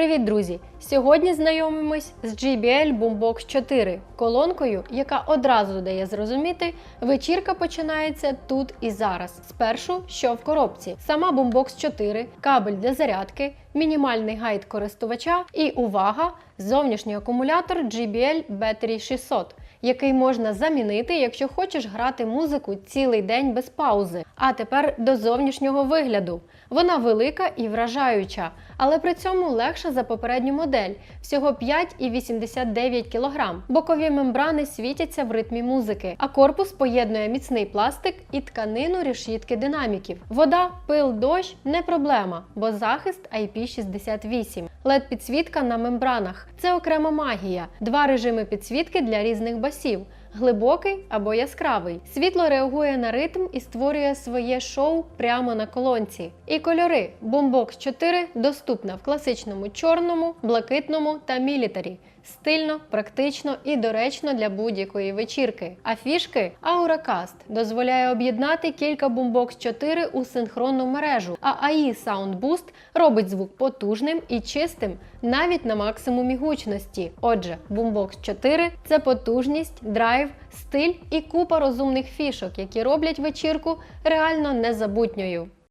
Привіт, друзі! Сьогодні знайомимось з JBL Boombox 4, колонкою, яка одразу дає зрозуміти, вечірка починається тут і зараз. Спершу, що в коробці, сама Boombox 4, кабель для зарядки, мінімальний гайд користувача і увага! Зовнішній акумулятор JBL Battery 600, який можна замінити, якщо хочеш грати музику цілий день без паузи. А тепер до зовнішнього вигляду. Вона велика і вражаюча, але при цьому легша за попередню модель всього 5,89 кг. Бокові мембрани світяться в ритмі музики, а корпус поєднує міцний пластик і тканину решітки динаміків. Вода, пил, дощ не проблема, бо захист IP68. led підсвітка на мембранах це окрема магія. Два режими підсвітки для різних басів. Глибокий або яскравий. Світло реагує на ритм і створює своє шоу прямо на колонці. І кольори Boombox 4 доступна в класичному чорному, блакитному та мілітарі. Стильно, практично і доречно для будь-якої вечірки. А фішки AuraCast дозволяє об'єднати кілька Boombox 4 у синхронну мережу, а AI Sound Boost робить звук потужним і чистим навіть на максимумі гучності. Отже, Boombox 4 це потужність, драйв, стиль і купа розумних фішок, які роблять вечірку реально незабутньою.